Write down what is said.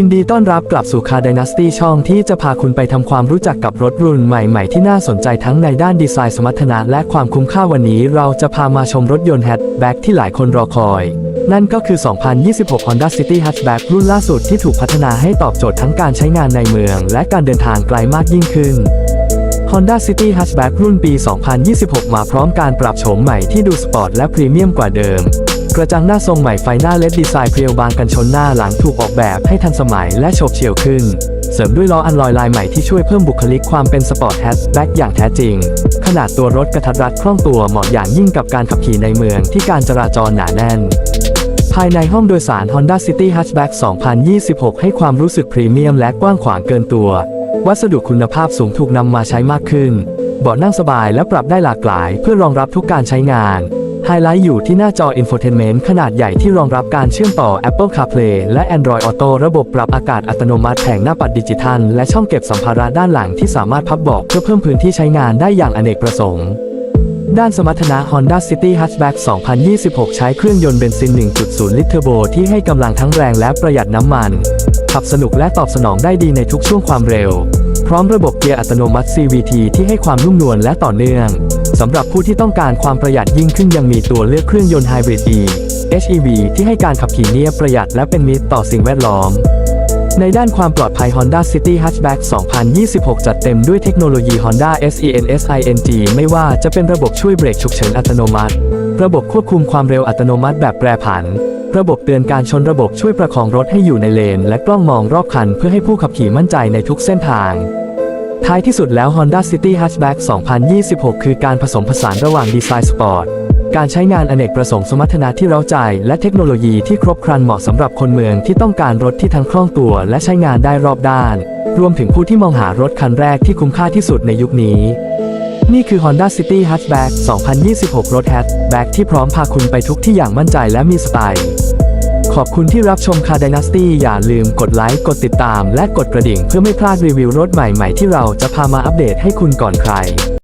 ินดีต้อนรับกลับสู่คา d y นาสตี้ช่องที่จะพาคุณไปทำความรู้จักกับรถรุ่นใหม่ๆ ที่น่าสนใจทั้งในด้านดีไซน์สมรรถนะและความคุ้มค่าวันนี้เราจะพามาชมรถยนต์แฮชแบ็กที่หลายคนรอคอย นั่นก็คือ 2026 Honda City Hatchback รุ่นล่าสุดที่ถูกพัฒนาให้ตอบโจทย์ทั้งการใช้งานในเมือง และการเดินทางไกลมากยิ่งขึ้น Honda City Hatchback รุ่นปี 2026 มาพร้อมการปรับโฉมใหม่ที่ดูสปอร์ตและพรีเมียมกว่าเดิม กระจังหน้าทรงใหม่ไฟหน้าเลดดีไซน์เพรียวบางกันชนหน้าหลังถูกออกแบบให้ทันสมัยและโฉบเฉี่ยวขึ้น เสริมด้วยล้ออันลอยลายใหม่ที่ช่วยเพิ่มบุคลิกความเป็นสปอร์ตแฮชแบ็กอย่างแท้จริง ขนาดตัวรถกระทัดรัดคล่องตัวเหมาะอย่างยิ่งกับการขับขี่ในเมืองที่การจราจรหนาแน่นภายในห้องโดยสาร Honda City Hatchback 2026 ให้ความรู้สึกพรีเมียมและกว้างขวางเกินตัว วัสดุคุณภาพสูงถูกนำมาใช้มากขึ้น เบาะนั่งสบายและปรับได้หลากหลายเพื่อรองรับทุกการใช้งาน ไฮไลท์อยู่ที่หน้าจอ Infotainment ขนาดใหญ่ที่รองรับการเชื่อมต่อ Apple CarPlay และ Android Auto ระบบปรับอากาศอัตโนมัติแผงหน้าปัดดิจิทัล และช่องเก็บสัมภาระด้านหลังที่สามารถพับเบาะเพื่อเพิ่มพื้นที่ใช้งานได้อย่างอเนกประสงค์ด้านสมรรถนะ Honda City Hatchback 2026 ใช้เครื่องยนต์เบนซิน 1.0 ลิตรเทอร์โบที่ให้กำลังทั้งแรงและประหยัดน้ำมัน ขับสนุกและตอบสนองได้ดีในทุกช่วงความเร็ว พร้อมระบบเกียร์อัตโนมัติ CVT ที่ให้ความนุ่มนวลและต่อเนื่อง สำหรับผู้ที่ต้องการความประหยัดยิ่งขึ้นยังมีตัวเลือกเครื่องยนต์ไฮบริด E HEV ที่ให้การขับขี่เนียบประหยัดและเป็นมิตรต่อสิ่งแวดล้อม ในด้านความปลอดภัย Honda City Hatchback 2026 จัดเต็มด้วยเทคโนโลยี Honda SENSING ไม่ว่าจะเป็นระบบช่วยเบรกฉุกเฉินอัตโนมัติ ระบบควบคุมความเร็วอัตโนมัติแบบแปรผัน ระบบเตือนการชนระบบช่วยประคองรถให้อยู่ในเลน และกล้องมองรอบคันเพื่อให้ผู้ขับขี่มั่นใจในทุกเส้นทาง ท้ายที่สุดแล้ว Honda City Hatchback 2026 คือการผสมผสานระหว่างดีไซน์สปอร์ต การใช้งานอเนกประสงค์สมรรถนะที่เร้าใจ และเทคโนโลยีที่ครบครันเหมาะสำหรับคนเมืองที่ต้องการรถที่ทั้งคล่องตัว และใช้งานได้รอบด้าน รวมถึงผู้ที่มองหารถคันแรกที่คุ้มค่าที่สุดในยุคนี้ นี่คือ Honda City Hatchback 2026 รถ Hatchback ที่พร้อมพาคุณไปทุกที่อย่างมั่นใจและมีสไตล์ ขอบคุณที่รับชมคา d y นาสตี้อย่าลืมกดไลค์ กดติดตาม และกดกระดิ่งเพื่อไม่พลาดรีวิวรถใหม่ๆ ที่เราจะพามาอัปเดตให้คุณก่อนใคร